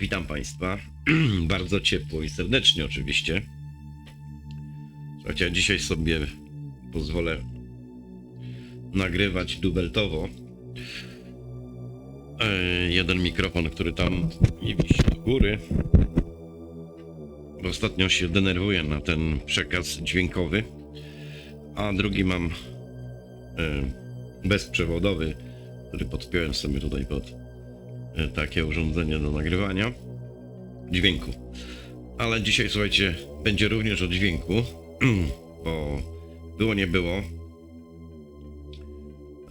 Witam Państwa. Bardzo ciepło i serdecznie oczywiście. Słuchajcie, ja dzisiaj sobie pozwolę nagrywać dubeltowo. E, jeden mikrofon, który tam mi wisi do góry. Bo ostatnio się denerwuję na ten przekaz dźwiękowy. A drugi mam e, bezprzewodowy, który podpiąłem sobie tutaj pod takie urządzenie do nagrywania dźwięku. Ale dzisiaj, słuchajcie, będzie również o dźwięku, bo było nie było.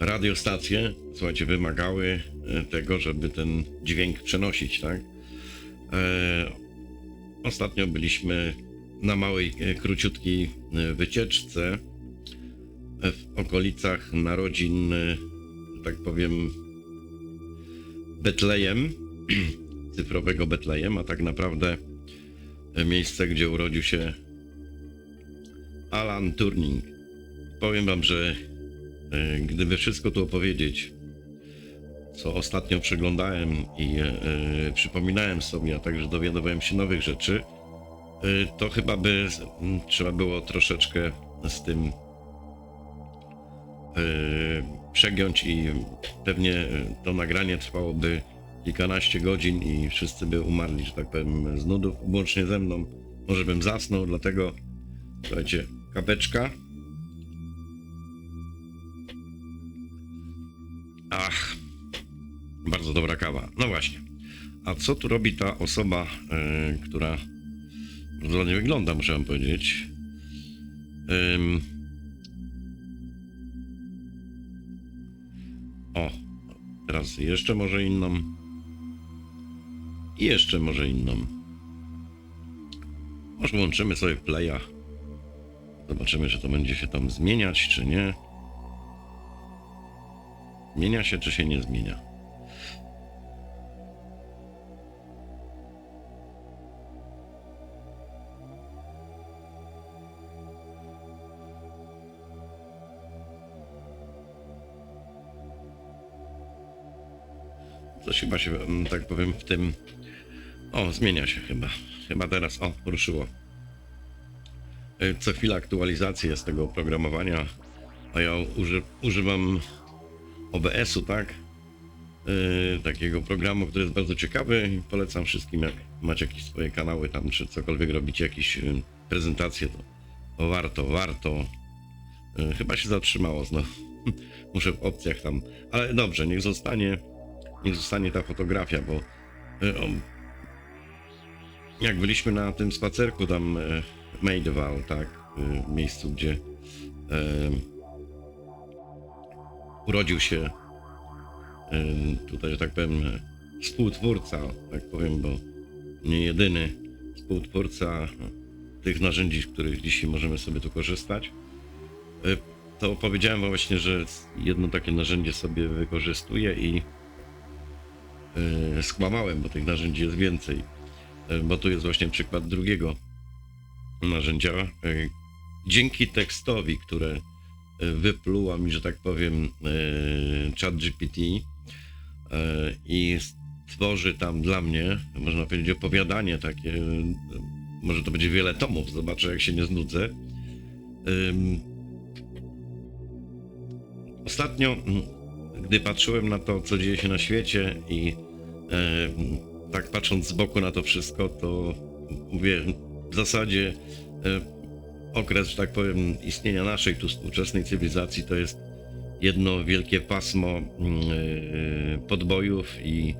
Radiostacje, słuchajcie, wymagały e, tego, żeby ten dźwięk przenosić, tak? E, ostatnio byliśmy na małej, e, króciutkiej e, wycieczce e, w okolicach narodzin, e, tak powiem, Betlejem, cyfrowego Betlejem, a tak naprawdę e, miejsce, gdzie urodził się Alan Turing. Powiem wam, że e, gdyby wszystko tu opowiedzieć, co ostatnio przeglądałem i e, przypominałem sobie, a także dowiadywałem się nowych rzeczy, to chyba by trzeba było troszeczkę z tym przegiąć i pewnie e, to nagranie trwałoby kilkanaście godzin i wszyscy by umarli, że tak powiem, z nudów, łącznie ze mną. Może bym zasnął, dlatego słuchajcie, kapeczka. Ach, bardzo dobra kawa. No właśnie. A co tu robi ta osoba, e, która bardzo ładnie wygląda, muszę wam powiedzieć. Ym, O, teraz jeszcze może inną. I jeszcze może inną. Może włączymy sobie playa. Zobaczymy, czy to będzie się tam zmieniać, czy nie. Zmienia się, czy się nie zmienia. Chyba się, mm, tak powiem, w tym. O, zmienia się chyba. Chyba teraz. O, ruszyło. Y, Co chwila aktualizacja z tego oprogramowania, a ja uży, używam OBS-u, tak? Yy, takiego programu, który jest bardzo ciekawy polecam wszystkim, jak macie jakieś swoje kanały tam, czy cokolwiek robicie, jakieś yy, prezentacje, to, to warto, warto. Yy, chyba się zatrzymało znowu. Muszę w opcjach tam, ale dobrze, niech zostanie, niech zostanie ta fotografia, bo o, jak byliśmy na tym spacerku tam Maidval, tak, w miejscu, gdzie yy, urodził się Ym, tutaj, że tak powiem, współtwórca, tak powiem, bo nie jedyny współtwórca tych narzędzi, z których dzisiaj możemy sobie tu korzystać. To powiedziałem właśnie, że jedno takie narzędzie sobie wykorzystuję i skłamałem, bo tych narzędzi jest więcej. Y, Bo tu jest właśnie przykład drugiego narzędzia. Y, Dzięki tekstowi, które wypluła mi, że tak powiem, ChatGPT, e, i stworzy tam dla mnie, można powiedzieć, opowiadanie takie. e, Może to będzie wiele tomów, zobaczę, jak się nie znudzę. Ostatnio, gdy patrzyłem na to, co dzieje się na świecie i e, tak patrząc z boku na to wszystko, to mówię, w zasadzie e, okres, że tak powiem, istnienia naszej tu współczesnej cywilizacji to jest jedno wielkie pasmo mm, e, podbojów i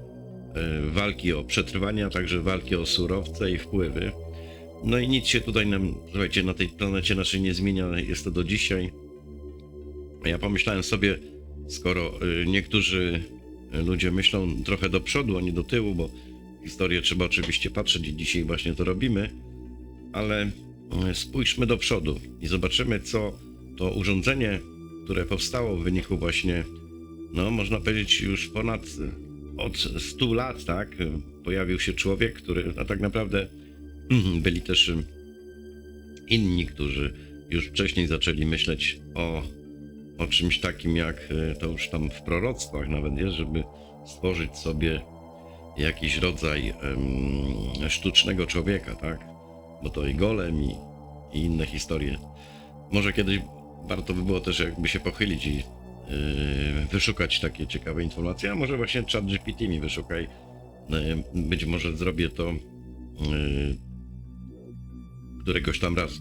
e, walki o przetrwanie, a także walki o surowce i wpływy. No i nic się tutaj nam, słuchajcie, na tej planecie naszej nie zmienia, jest to do dzisiaj. Ja pomyślałem sobie, skoro e, niektórzy ludzie myślą trochę do przodu, a nie do tyłu, bo historię trzeba oczywiście patrzeć i dzisiaj właśnie to robimy, ale e, spójrzmy do przodu i zobaczymy, co to urządzenie, które powstało w wyniku właśnie, no można powiedzieć już ponad od 100 lat, tak, pojawił się człowiek, który, a tak naprawdę byli też inni, którzy już wcześniej zaczęli myśleć o, o czymś takim jak e, to już tam w proroctwach nawet jest, żeby stworzyć sobie jakiś rodzaj em, sztucznego człowieka, tak? Bo to i golem, i, i inne historie. Może kiedyś warto by było też jakby się pochylić i yy, wyszukać takie ciekawe informacje, a może właśnie chat GPT mi wyszukaj. Yy, być może zrobię to yy, któregoś tam razu.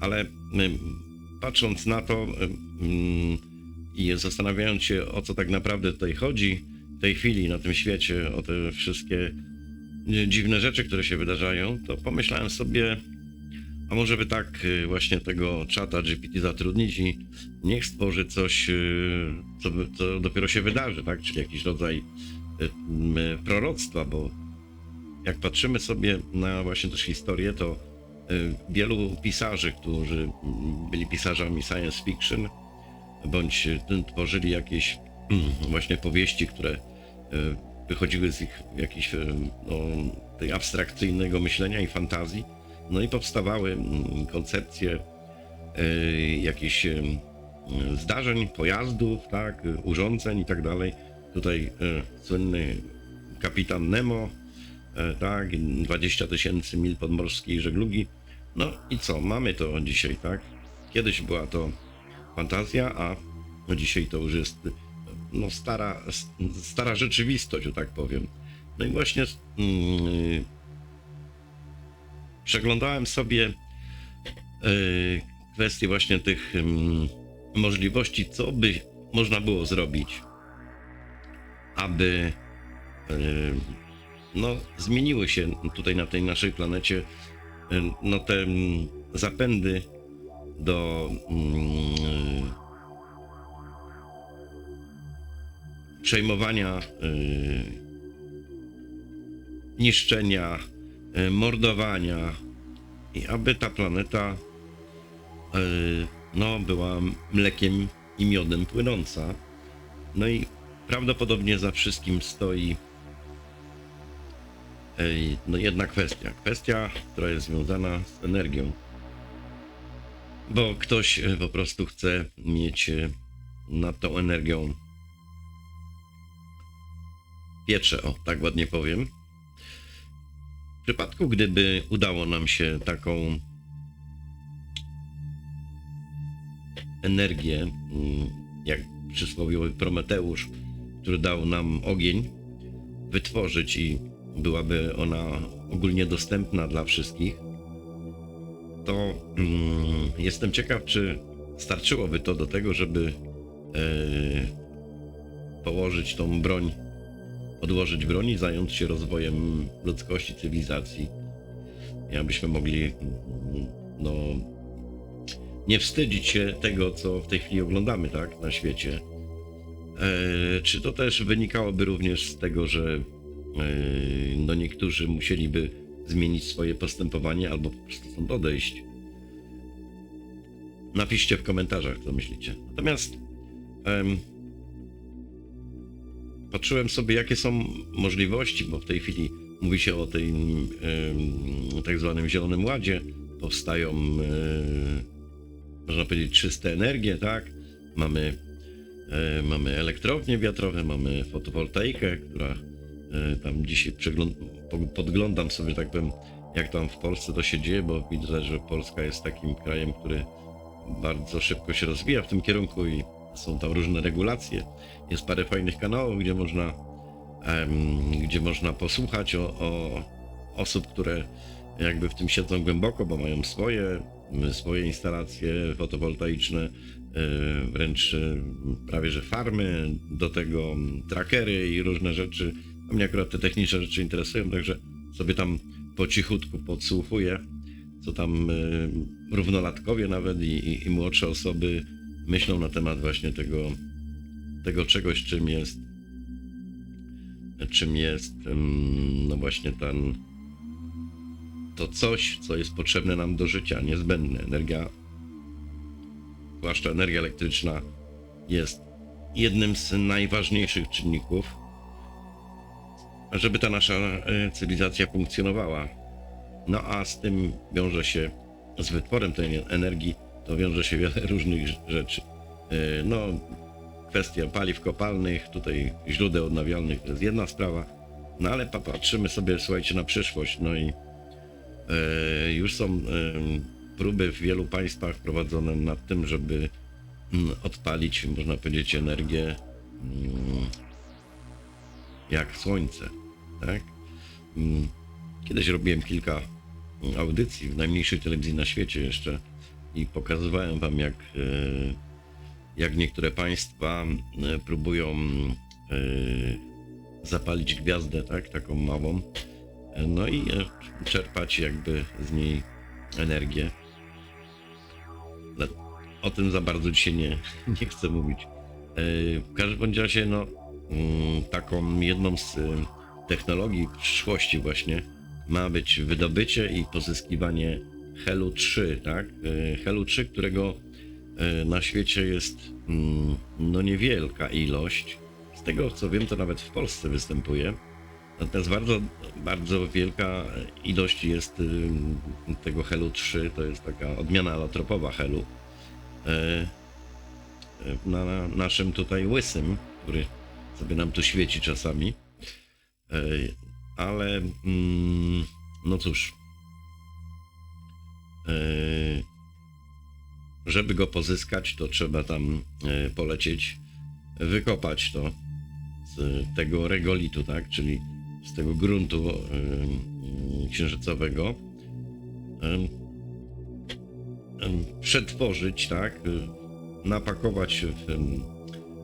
Ale yy, patrząc na to yy, i zastanawiając się o co tak naprawdę tutaj chodzi w tej chwili na tym świecie, o te wszystkie yy, dziwne rzeczy, które się wydarzają, to pomyślałem sobie, a może by tak y, właśnie tego czata GPT zatrudnić i niech stworzy coś, y, co, co dopiero się wydarzy, tak? Czyli jakiś rodzaj proroctwa, bo jak patrzymy sobie na właśnie też historię, to wielu pisarzy, którzy byli pisarzami science fiction, bądź y, tworzyli jakieś właśnie powieści, które y, wychodziły z ich jakichś y, no, tej abstrakcyjnego myślenia i fantazji, no i powstawały mm, koncepcje y, jakichś y, zdarzeń, pojazdów, tak, y, urządzeń i tak dalej. Tutaj y, słynny kapitan Nemo, y, tak, 20 tysięcy mil podmorskiej żeglugi. No i co, mamy to dzisiaj, tak? Kiedyś była to fantazja, a no dzisiaj to już jest no, stara, stara rzeczywistość, że tak powiem. No i właśnie mm, przeglądałem sobie y, kwestie właśnie tych ym, możliwości, co by można było zrobić, aby y, no, zmieniły się tutaj na tej naszej planecie y, no, te mm, zapędy do mm, przejmowania, y, niszczenia, y, mordowania i aby ta planeta no, była mlekiem i miodem płynąca. No i prawdopodobnie za wszystkim stoi no jedna kwestia. Kwestia, która jest związana z energią. Bo ktoś y, po prostu chce mieć y, nad tą energią piecze, o tak ładnie powiem. W przypadku, gdyby udało nam się taką energię, mm, jak przysłowiowy Prometeusz, który dał nam ogień, wytworzyć i byłaby ona ogólnie dostępna dla wszystkich, to mm, jestem ciekaw, czy starczyłoby to do tego, żeby e, położyć tą broń odłożyć broń i zająć się rozwojem ludzkości, cywilizacji. Abyśmy mogli mm, no, nie wstydzić się tego, co w tej chwili oglądamy, tak, na świecie. E, czy to też wynikałoby również z tego, że no niektórzy musieliby zmienić swoje postępowanie albo po prostu stąd odejść? Napiszcie w komentarzach, co myślicie. Natomiast em, patrzyłem sobie, jakie są możliwości, bo w tej chwili mówi się o em, tak zwanym Zielonym Ładzie. Powstają, e, można powiedzieć, czyste energie, tak? Mamy, e, mamy elektrownie wiatrowe, mamy fotowoltaikę, która tam dzisiaj podglądam sobie, tak powiem, jak tam w Polsce to się dzieje, bo widzę, że Polska jest takim krajem, który bardzo szybko się rozwija w tym kierunku i są tam różne regulacje. Jest parę fajnych kanałów, gdzie można, em, gdzie można posłuchać o, o osób, które jakby w tym siedzą głęboko, bo mają swoje, swoje instalacje fotowoltaiczne, e, wręcz e, prawie że farmy, do tego trackery i różne rzeczy. Mnie akurat te techniczne rzeczy interesują, także sobie tam po cichutku podsłuchuję, co tam e, równolatkowie nawet i, i, i młodsze osoby myślą na temat właśnie tego, tego czegoś, czym jest czym jest no właśnie ten to coś, co jest potrzebne nam do życia, niezbędne. Energia, zwłaszcza energia elektryczna, jest jednym z najważniejszych czynników, żeby ta nasza e, cywilizacja funkcjonowała. No a z tym wiąże się, z wytworem tej energii, to wiąże się wiele różnych rzeczy. E, No, kwestia paliw kopalnych, tutaj źródeł odnawialnych to jest jedna sprawa, No ale patrzymy sobie, słuchajcie, na przyszłość. No i e, już są próby w wielu państwach prowadzone nad tym, żeby mm, odpalić, można powiedzieć, energię mm, jak słońce, tak? Mm, Kiedyś robiłem kilka audycji w najmniejszej telewizji na świecie jeszcze i pokazywałem wam, jak, e, jak niektóre państwa e, próbują e, zapalić gwiazdę, tak, taką małą, no i e, czerpać jakby z niej energię. Ale O tym za bardzo dzisiaj nie, nie chcę mówić. W każdym razie, no, mm, taką jedną z technologii przyszłości właśnie ma być wydobycie i pozyskiwanie helu 3, tak? E, Helu 3, którego e, na świecie jest mm, no niewielka ilość. Z tego co wiem, to nawet w Polsce występuje. Natomiast bardzo, bardzo wielka ilość jest y, tego helu 3, to jest taka odmiana alotropowa helu. E, na naszym tutaj łysym, który sobie nam tu świeci czasami. Ale mm, no cóż. Żeby go pozyskać, to trzeba tam e, polecieć, wykopać to z tego regolitu, tak? Czyli z tego gruntu e, mm, księżycowego. Przetworzyć, tak? e, napakować w,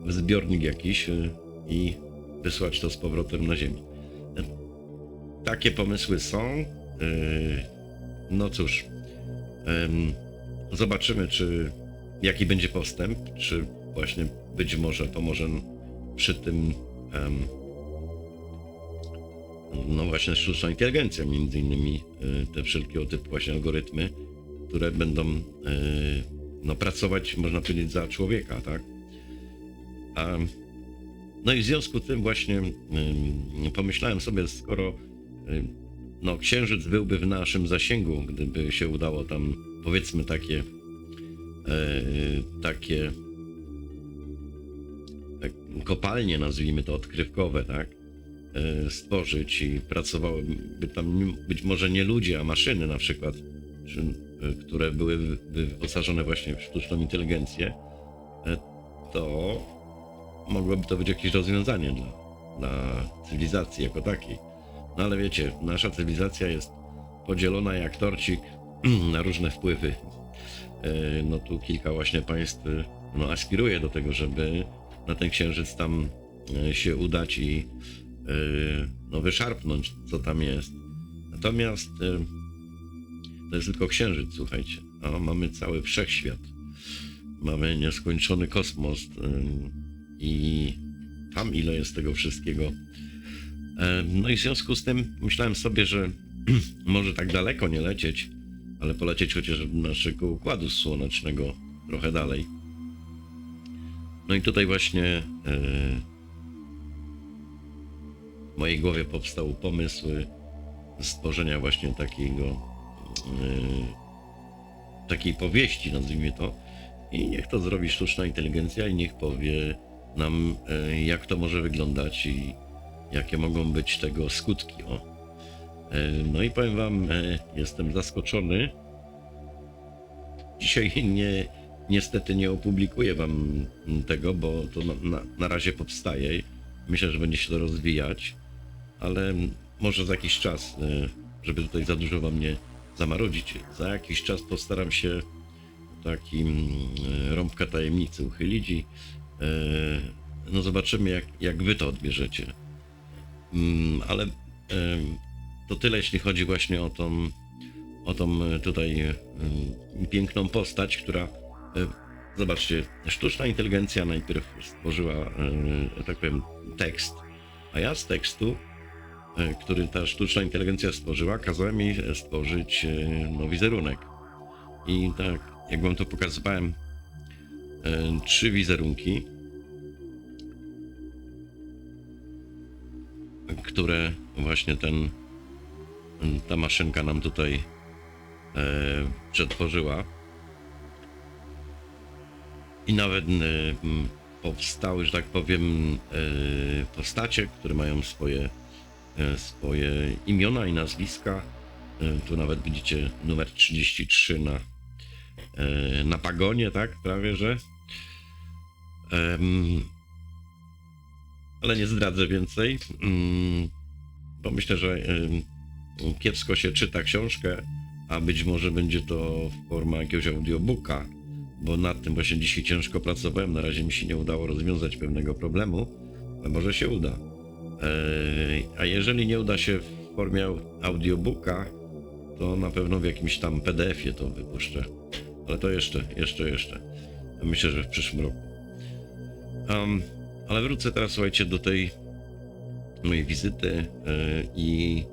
w zbiornik jakiś i wysłać to z powrotem na Ziemię. Takie pomysły są. E, No cóż, zobaczymy, czy jaki będzie postęp, czy właśnie być może pomoże przy tym no właśnie sztuczna inteligencja, między innymi e, te wszelkiego typu właśnie algorytmy, które będą e, no, pracować, można powiedzieć, za człowieka, tak? No i w związku z tym właśnie pomyślałem sobie, skoro no, księżyc byłby w naszym zasięgu, gdyby się udało tam powiedzmy takie e, takie tak, kopalnie, nazwijmy to odkrywkowe, tak? e, stworzyć i pracowałyby tam być może nie ludzie, a maszyny na przykład, e, które były wy- wyposażone właśnie w sztuczną inteligencję, to mogłoby to być jakieś rozwiązanie dla, dla cywilizacji jako takiej. No ale wiecie, nasza cywilizacja jest podzielona jak torcik na różne wpływy. E, No tu kilka właśnie państw e, no, aspiruje do tego, żeby na ten księżyc tam e, się udać i no, wyszarpnąć, co tam jest. Natomiast to jest tylko księżyc, słuchajcie. A mamy cały wszechświat. Mamy nieskończony kosmos i tam ile jest tego wszystkiego. E, No i w związku z tym myślałem sobie, że może tak daleko nie lecieć, ale polecieć chociaż do naszego układu słonecznego trochę dalej. No i tutaj właśnie e, w mojej głowie powstał pomysł stworzenia właśnie takiego e, takiej powieści, nazwijmy to. I niech to zrobi sztuczna inteligencja i niech powie nam, jak to może wyglądać i jakie mogą być tego skutki. O. E, No i powiem wam, e, jestem zaskoczony. Dzisiaj nie, niestety nie opublikuję wam tego, bo to na, na, na razie powstaje. Myślę, że będzie się to rozwijać, ale może za jakiś czas, e, żeby tutaj za dużo wam nie zamarodzić, za jakiś czas postaram się taki mm, rąbka tajemnicy uchylić i no zobaczymy, jak, jak wy to odbierzecie. Mm, ale to tyle, jeśli chodzi właśnie o tą, o tą e, tutaj em, piękną postać, która, e, zobaczcie, sztuczna inteligencja najpierw stworzyła, e, tak powiem, tekst, a ja z tekstu, e, który ta sztuczna inteligencja stworzyła, kazałem jej stworzyć e, no, wizerunek. I tak, jak wam to pokazywałem, e, trzy wizerunki, które właśnie ten, ta maszynka nam tutaj e, przetworzyła. I nawet e, powstały, że tak powiem, e, postacie, które mają swoje e, swoje imiona i nazwiska. E, Tu nawet widzicie numer 33 na, e, na pagonie, tak? Prawie że. Em, ale nie zdradzę więcej, mm, bo myślę, że kiepsko się czyta książkę, a być może będzie to forma jakiegoś audiobooka, bo nad tym właśnie dzisiaj ciężko pracowałem. Na razie mi się nie udało rozwiązać pewnego problemu, ale może się uda. A jeżeli nie uda się w formie au- audiobooka, to na pewno w jakimś tam PDF-ie to wypuszczę. Ale to jeszcze, jeszcze, jeszcze. Myślę, że w przyszłym roku. Em, ale wrócę teraz, słuchajcie, do tej mojej wizyty e, i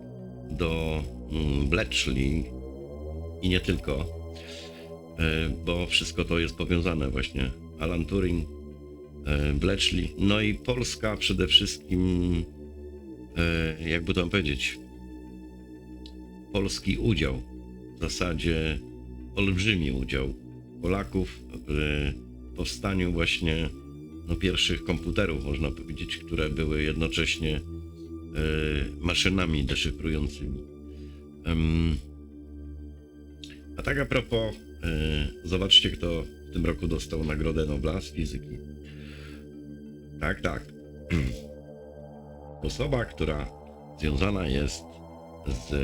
do mm, Bletchley. I nie tylko, e, bo wszystko to jest powiązane właśnie. Alan Turing, e, Bletchley, no i Polska przede wszystkim, jakby to powiedzieć, polski udział, w zasadzie olbrzymi udział Polaków w powstaniu właśnie no, pierwszych komputerów, można powiedzieć, które były jednocześnie e, maszynami deszyfrującymi. A tak a propos, e, zobaczcie, kto w tym roku dostał Nagrodę Nobla z fizyki. Tak, tak. Osoba, która związana jest z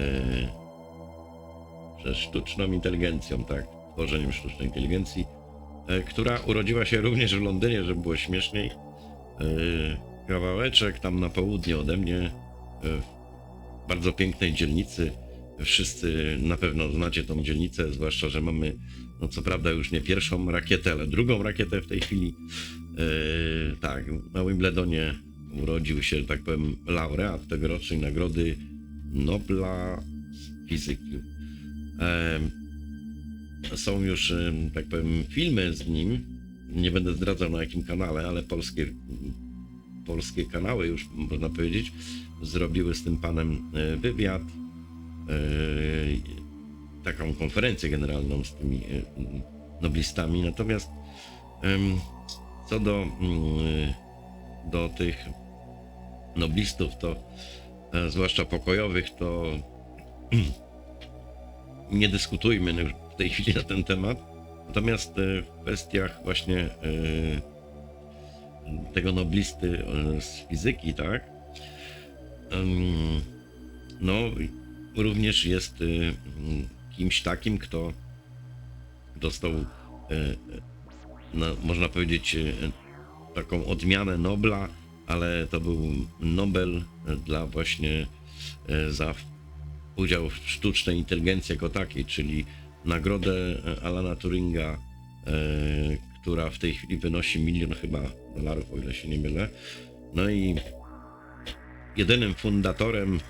ze sztuczną inteligencją, tak, tworzeniem sztucznej inteligencji, e, która urodziła się również w Londynie, żeby było śmieszniej. E, Kawałeczek tam na południe ode mnie, e, w bardzo pięknej dzielnicy. Wszyscy na pewno znacie tą dzielnicę, zwłaszcza, że mamy, no co prawda już nie pierwszą rakietę, ale drugą rakietę w tej chwili. E, tak, na Wimbledonie urodził się, tak powiem, laureat tegorocznej nagrody Nobla fizyki. Są już, tak powiem, filmy z nim. Nie będę zdradzał na jakim kanale, ale polskie, polskie kanały już, można powiedzieć, zrobiły z tym panem e, wywiad, e, taką konferencję generalną z tymi e, noblistami. Natomiast co do, mm, do tych noblistów, to zwłaszcza pokojowych, to nie dyskutujmy już w tej chwili na ten temat. Natomiast e, w kwestiach właśnie e, tego noblisty e, z fizyki, tak? No, również jest kimś takim, kto dostał, no, można powiedzieć, taką odmianę Nobla, ale to był Nobel dla właśnie za udział w sztucznej inteligencji jako takiej, czyli nagrodę e, Alana Turinga, e, która w tej chwili wynosi milion chyba dolarów, o ile się nie mylę. No i jedynym fundatorem,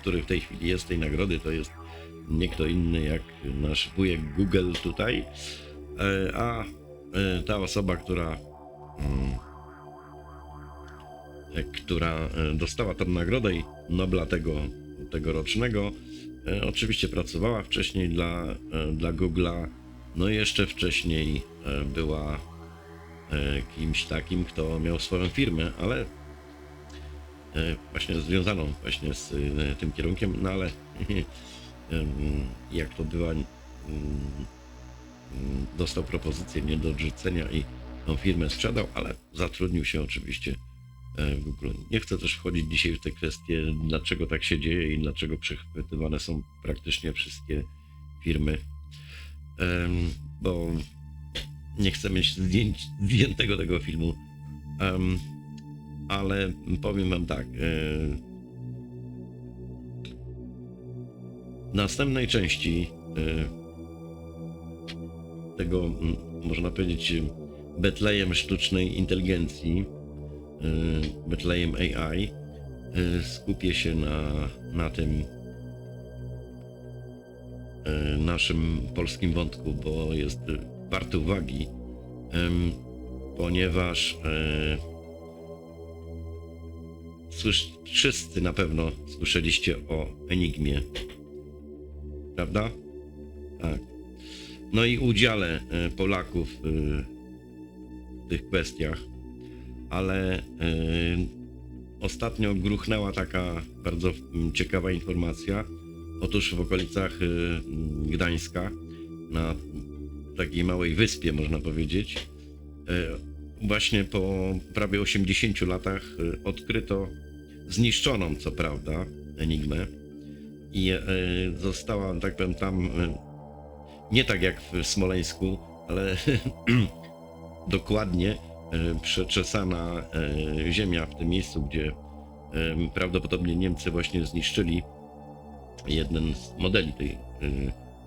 który w tej chwili jest tej nagrody, to jest nie kto inny jak nasz wujek Google tutaj, E, a ta osoba, która mm, która dostała tę nagrodę i Nobla tego, tegorocznego, oczywiście pracowała wcześniej dla, e, dla Google'a, no i jeszcze wcześniej e, była e, kimś takim, kto miał swoją firmę, ale e, właśnie związaną właśnie z e, tym kierunkiem, no ale jak to bywa, dostał propozycję nie do odrzucenia i tą firmę sprzedał, ale zatrudnił się oczywiście e, Google. Nie chcę też wchodzić dzisiaj w te kwestie, dlaczego tak się dzieje i dlaczego przechwytywane są praktycznie wszystkie firmy, bo nie chcę mieć zdjęć, zdjętego tego filmu, ale powiem wam tak. e, W następnej części e, tego, można powiedzieć, Betlejem sztucznej inteligencji, Betlejem AI, y, skupię się na, na tym y, naszym polskim wątku, bo jest y, warty uwagi, ponieważ wszyscy na pewno słyszeliście o Enigmie, prawda? Tak. No i udziale Polaków w tych kwestiach, ale e, ostatnio gruchnęła taka bardzo mm, ciekawa informacja. Otóż w okolicach mm, Gdańska, na takiej małej wyspie, można powiedzieć, y, właśnie po prawie 80 latach odkryto zniszczoną, co prawda, Enigmę. I została, tak powiem, tam nie tak jak w Smoleńsku, ale dokładnie e, przeczesana e, ziemia w tym miejscu, gdzie e, prawdopodobnie Niemcy właśnie zniszczyli jeden z modeli tej, e,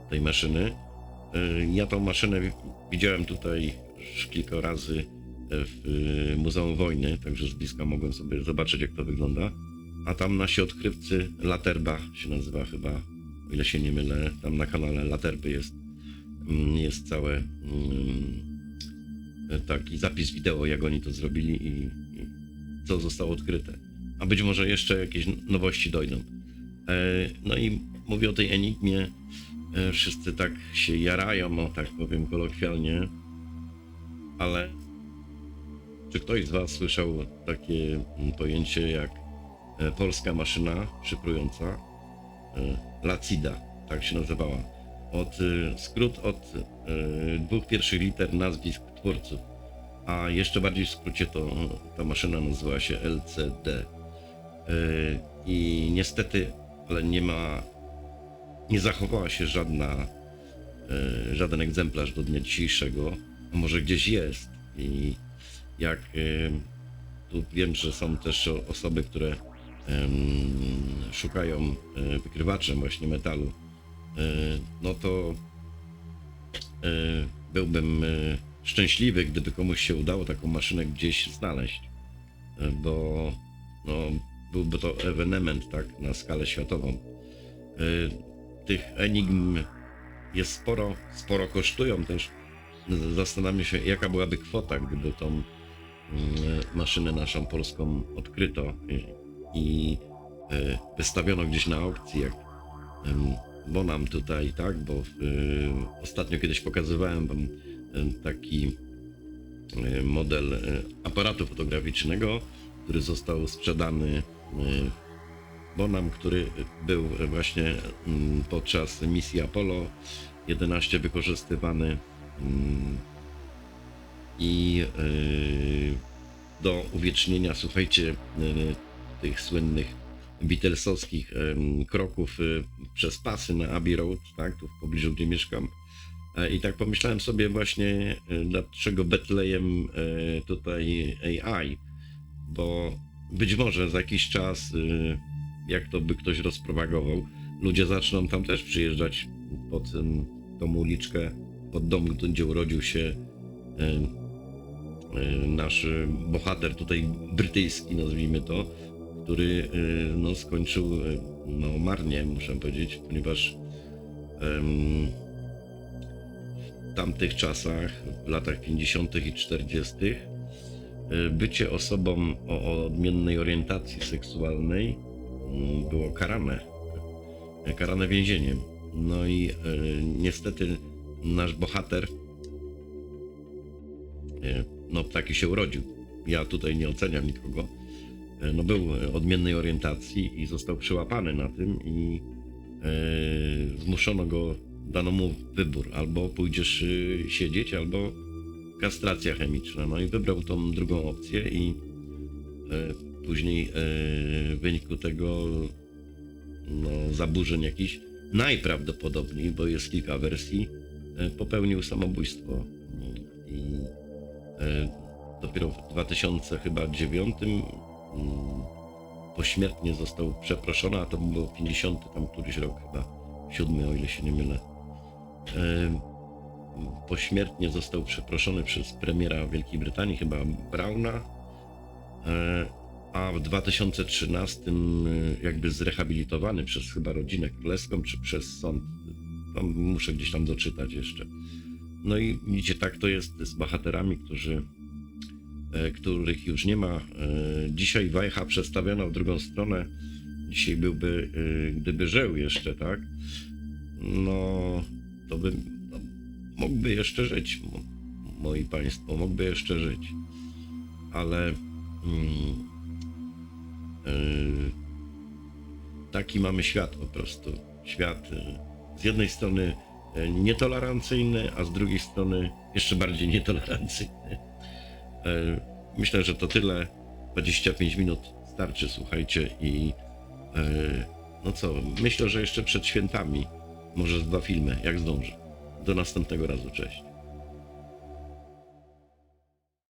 tej maszyny. E, Ja tą maszynę wi- widziałem tutaj już kilka razy w e, Muzeum Wojny, także z bliska mogłem sobie zobaczyć, jak to wygląda. A tam nasi odkrywcy, Laterba się nazywa chyba, o ile się nie mylę, tam na kanale Laterby jest, mm, jest całe mm, taki zapis wideo, jak oni to zrobili i, i co zostało odkryte. A być może jeszcze jakieś nowości dojdą. E, no i mówię o tej enigmie. E, wszyscy tak się jarają, o tak powiem kolokwialnie, ale czy ktoś z Was słyszał takie mm, pojęcie jak e, polska maszyna szyfrująca? E, Lacida, tak się nazywała. Od, e, skrót od e, dwóch pierwszych liter nazwisk twórców, a jeszcze bardziej w skrócie to ta maszyna nazywa się LCD. E, I niestety, ale nie ma, nie zachowała się żadna, żaden egzemplarz do dnia dzisiejszego, a może gdzieś jest. I jak tu wiem, że są też osoby, które szukają wykrywaczem właśnie metalu, no to e, byłbym e, szczęśliwy, gdyby komuś się udało taką maszynę gdzieś znaleźć, e, bo no, byłby to ewenement tak na skalę światową. E, Tych enigm jest sporo, sporo kosztują też. Zastanawiam się, jaka byłaby kwota, gdyby tą maszynę naszą polską odkryto i, e, wystawiono gdzieś na aukcji, jak em, Bonam tutaj, tak, bo y, ostatnio kiedyś pokazywałem wam y, taki y, model y, aparatu fotograficznego, który został sprzedany Bonam, który był właśnie mm, podczas misji Apollo 11 wykorzystywany mm, i do uwiecznienia, słuchajcie, tych słynnych Beatlesowskich kroków y, przez pasy na Abbey Road, tak, tu w pobliżu, gdzie mieszkam. E, I tak pomyślałem sobie właśnie, y, dlaczego Betlejem y, tutaj AI, bo być może za jakiś czas, y, jak to by ktoś rozpropagował, ludzie zaczną tam też przyjeżdżać pod tą uliczkę, pod dom, gdzie urodził się nasz bohater tutaj brytyjski, nazwijmy to, który y, no, skończył y, no, marnie, muszę powiedzieć, ponieważ em, w tamtych czasach, w latach 50. i 40., y, bycie osobą o, o odmiennej orientacji seksualnej mm, było karane. Karane więzieniem. No i y, niestety nasz bohater y, no taki się urodził. Ja tutaj nie oceniam nikogo. E, No był odmiennej orientacji i został przyłapany na tym i e, zmuszono go, dano mu wybór. Albo pójdziesz y, siedzieć, albo kastracja chemiczna. No i wybrał tą drugą opcję i e, później w wyniku tego no, zaburzeń jakichś, najprawdopodobniej, bo jest kilka wersji, popełnił samobójstwo. I dopiero w 2009 mm, pośmiertnie został przeproszony, a to był 50 tam któryś rok chyba, siódmy o ile się nie mylę. Pośmiertnie został przeproszony przez premiera Wielkiej Brytanii, chyba Brauna, e, a w 2013 e, jakby zrehabilitowany przez chyba rodzinę królewską, czy przez sąd. Tam muszę gdzieś tam doczytać jeszcze. No i widzicie, tak to jest z bohaterami, którzy, których już nie ma. E, Dzisiaj Wajcha przestawiona w drugą stronę. Dzisiaj byłby, e, gdyby żył jeszcze, tak? No, to by no, mógłby jeszcze żyć, mo- moi państwo, mógłby jeszcze żyć. Ale mm, taki mamy świat po prostu. Świat e, z jednej strony e, nietolerancyjny, a z drugiej strony jeszcze bardziej nietolerancyjny. E, Myślę, że to tyle. 25 minut starczy, słuchajcie, i e, no co, myślę, że jeszcze przed świętami może dwa filmy, jak zdążę. Do następnego razu, cześć.